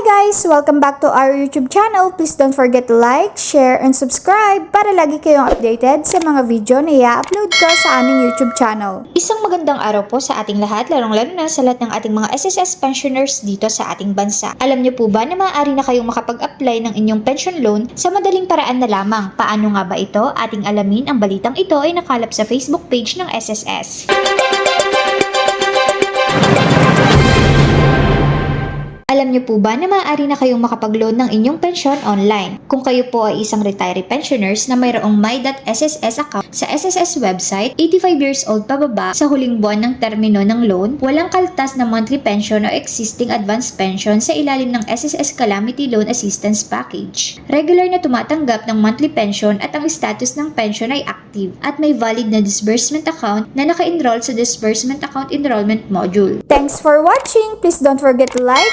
guys! Welcome back to our YouTube channel. Please don't forget to like, share, and subscribe para lagi kayong updated sa mga video na i-upload ko sa aming YouTube channel. Isang magandang araw po sa ating lahat, lalong-lalo na sa lahat ng ating mga SSS pensioners dito sa ating bansa. Alam niyo po ba na maaari na kayong makapag-apply ng inyong pension loan sa madaling paraan na lamang? Paano nga ba ito? Ating alamin, ang balitang ito ay nakalap sa Facebook page ng SSS. Alam niyo po ba na maaari na kayong makapag-loan ng inyong pensyon online? Kung kayo po ay isang retiree pensioners na mayroong my.sss account sa SSS website, 85 years old pababa sa huling buwan ng termino ng loan, walang kaltas na monthly pension o existing advance pension sa ilalim ng SSS Calamity Loan Assistance Package. Regular na tumatanggap ng monthly pension at ang status ng pension ay active at may valid na disbursement account na naka-enroll sa disbursement account enrollment module. Thanks for watching! Please don't forget to like,